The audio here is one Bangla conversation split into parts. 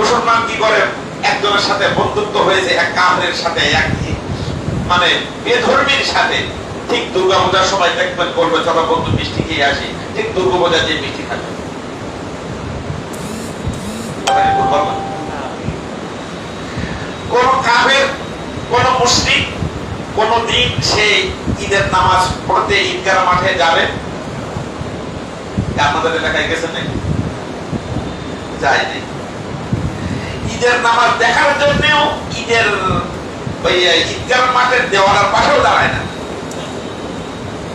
মুসলমান কি করে? একজনের সাথে বন্ধুত্ব হয়েছে এক কাফের সাথে, এক মানে বেধর্মীর সাথে। ঠিক দুর্গা পূজার সময় দেখবেন করবে চলো বন্ধু, মিষ্টি খেয়ে আসি। ঠিক দুর্গা পূজার যে মিষ্টি খাবে? কোন কাফের, কোন মুসলিম, কোন দিন সে ঈদের নামাজ পড়তে ঈদগাহ মাঠে যাবে? আপনাদের এলাকায় গেছে নাকি? যায়নি। ঈদের নামাজ দেখার জন্যও ঈদের ওই ঈদগাহ মাঠের দেওয়ালার পাশেও দাঁড়ায় না।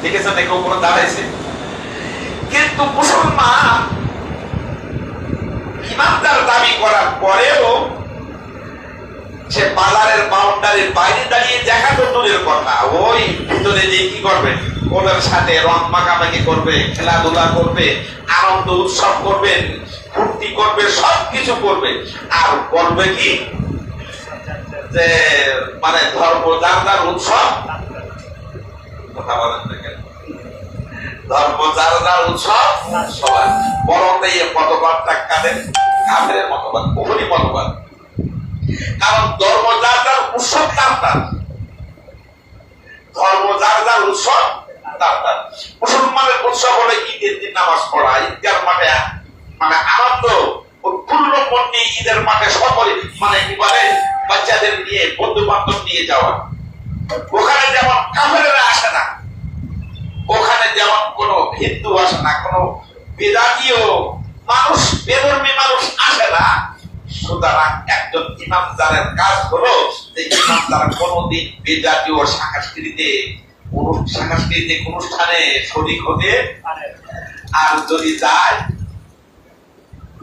দেখেছেন নাকি উপরে দাঁড়াইছে? কিন্তু মুসলমান ইমানদার দাবি করার পরেও সে বাজারের বাউন্ডারির বাইরে দাঁড়িয়ে দেখা তো দূরের কথা। ওই ভিতরে যে কি করবে? ওদের সাথে রং মাখামাখি করবে, খেলাধুলা করবে, আনন্দ উৎসব করবেন ফুর্তি করবে? সব কিছু করবে। আর করবে কি? যে মানে ধর্ম, যার উৎসব। কথা বলেন? ধর্ম, যার উৎসব সবাই বরং এই মতবাদ কাদের? কাদের মতবাদ? বহুরই মতবাদ। কারণ ধর্ম, যার যার উৎসব, তার তার। ধর্ম, যার যার উৎসব, তার তার। মুসলমানের উৎসব হলো ঈদের দিন নামাজ পড়া, ঈদগার মাঠে মানে আনন্দ উৎফুল্ল ঈদের মাঠে সকলে মানে বলে বাচ্চাদের নিয়ে বন্ধু বান্ধব নিয়ে যাওয়া। ওখানে যেমন কাফেরেরা আসে না, ওখানে যেমন কোন হিন্দু আসে না, কোন বেদাতীয় মানুষ, বেধর্মী মানুষ আসে না। সুতরাং একজন ইমামদারের কাজ হলো যে ইমামদার কোনদিন বেজাতীয় সাংস্কৃতিতে সাংস্কৃতিক অনুষ্ঠানে শরিক হতে আর যদি যায়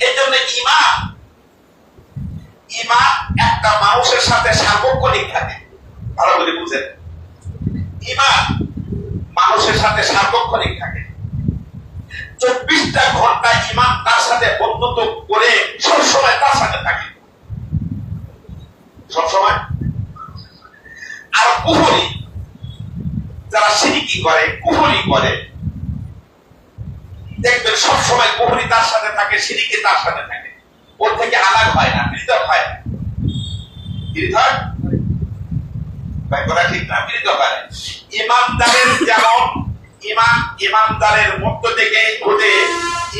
এই জন্য ইমান একটা মানুষের সাথে সার্বক্ষণিক থাকে। ভালো করে বুঝেন। ইমান মানুষের সাথে সার্বক্ষণিক থাকে। চব্বিশটা ঘণ্টা ইমান তার সাথে বন্ধুত্ব করে সবসময় তার সাথে থাকে। সবসময়। আর কুহরি যারা সিরিকি করে কুহরি করে দেখবেন সবসময় কুহরি তার সাথে থাকে সিরিকি তার সাথে থাকে। ওর থেকে আলাদা হয় না, পৃথক হয়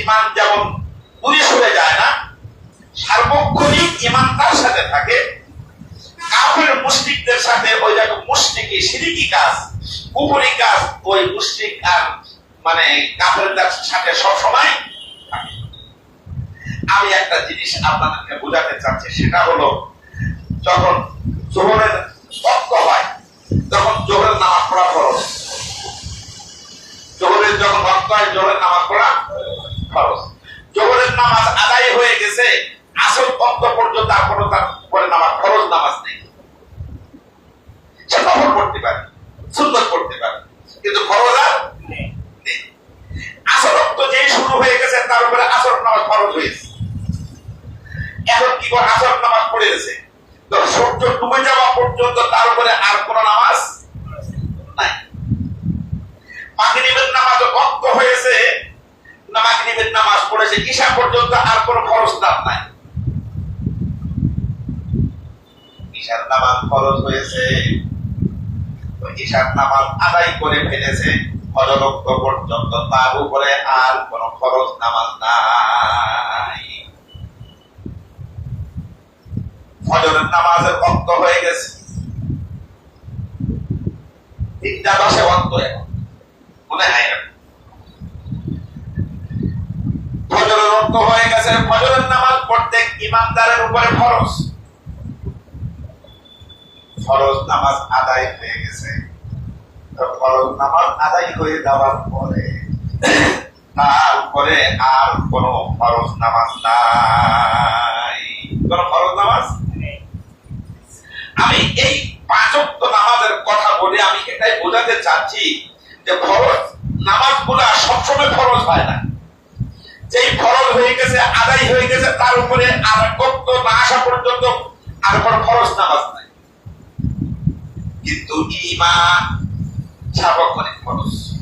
ইমান যেমন সার্বক্ষণিক ইমান তার সাথে থাকে। মুশরিকদের সাথে ওই দেখো মুশরিকি সিরিকি কাজ কুফরি কাজ, ওই মুশরিক আর মানে কাফেরদের সাথে সব সময় আমি একটা জিনিস আপনাদেরকে বোঝাতে চাচ্ছি, সেটা হলো, যখন জোহরের অক্ত হয়, তখন জোহরের নামাজ পড়া খরচ জোহরের যখন অক্ত হয়, জোহরের নামাজ পড়া খরচ জোহরের নামাজ আদায় হয়ে গেছে আসল অক্ত পর্যন্ত কোনো তার উপরে নামাজ খরচ নামাজ নেই। সে নফল পড়তে পারে। সুন্দর পড়তে পারে কিন্তু খরচ আর নেই আসল অক্ত যেই শুরু হয়ে গেছে তার উপরে আসর নামাজ খরচ হয়েছে করে আসর নামাজ পড়ে গেছে। তো সূর্য ডুবে যাওয়া পর্যন্ত তার উপরে আর কোন নামাজ নাই। মাগরিবের নামাজ অক্ত হয়েছে। মাগরিবের নামাজ পড়েছে, ঈশা পর্যন্ত আর কোন খরচ তার নাই। ঈশার নামাজ খরচ হয়েছে। ঈশার নামাজ আদায় করে ফেলেছে। পর্যন্ত তার উপরে আর কোন খরচ নামাজ নাই। ফজরের নামাজের অন্ত হয়ে গেছে। তিনটা এখন। মনে হয় ফজরের হয়ে গেছে। ফজরের নামাজ প্রত্যেক ইমানদারের উপরে ফরজ। ফরজ নামাজ আদায় হয়ে গেছে। ফরজ নামাজ আদায় হয়ে যাওয়ার পরে তার উপরে আর কোন ফরজ নামাজ নাই। কোন ফরজ আমি এই পাঁচক্ত নামাজের কথা বলে আমি এটাই বোঝাতে চাচ্ছি যে ফরজ নামাজগুলা সবসময় ফরজ হয় না। যেই ফরজ হয়ে গেছে, আদায় হয়ে গেছে, তার উপরে আর বক্ত না আসা পর্যন্ত আর কোনো ফরজ নামাজ নাই। কিন্তু ইমান সার্বক্ষণিক ফরজ।